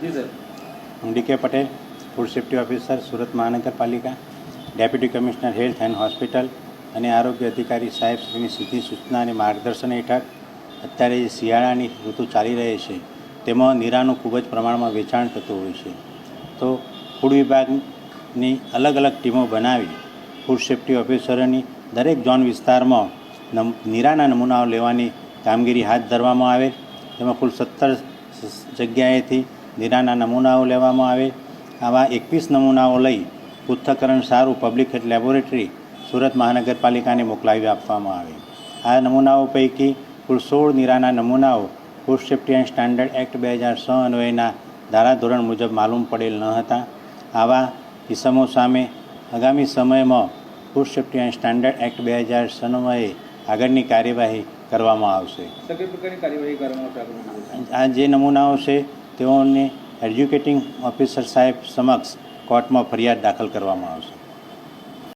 જી, sir. હું D K Patel, food safety officer, Surat મહાનગરપાલિકા, deputy commissioner, health and hospital અને આરોગ્ય અધિકારી સાહેબ શ્રીની સીધી સૂચના અને માર્ગદર્શન હેઠળ અત્યારે જે શિયાળાની ઋતુ ચાલી રહી છે, તેમાં નીરાનું ખૂબ જ પ્રમાણમાં વેચાણ થતું હોય છે. તો ફૂડ વિભાગની અલગ અલગ ટીમો બનાવી ફૂડ સેફ્ટી ઓફિસરોની દરેક ઝોન વિસ્તારમાં નીરાના નમૂનાઓ લેવાની કામગીરી હાથ ધરવામાં આવે. તેમાં કુલ સત્તર જગ્યાએથી નીરાના નમૂનાઓ લેવામાં આવે આવા એકવીસ નમૂનાઓ લઈ પૃથ્થકરણ સારું પબ્લિક હેલ્થ લેબોરેટરી સુરત મહાનગરપાલિકાને મોકલાવી આપવામાં આવે. આ નમૂનાઓ પૈકી કુલ સોળ નીરાના નમૂનાઓ food safety and standard act બે હજાર છ અન્વયના ધારાધોરણ મુજબ માલુમ પડેલ ન હતા. આવા કિસ્સાઓ સામે આગામી સમયમાં food safety and standard act બે હજાર છ અન્વયે આગળની કાર્યવાહી કરવામાં આવશે. આ જે નમૂનાઓ છે તેઓને એડ્યુકેટિંગ ઓફિસર સાહેબ સમક્ષ કોર્ટમાં ફરિયાદ દાખલ કરવામાં આવશે.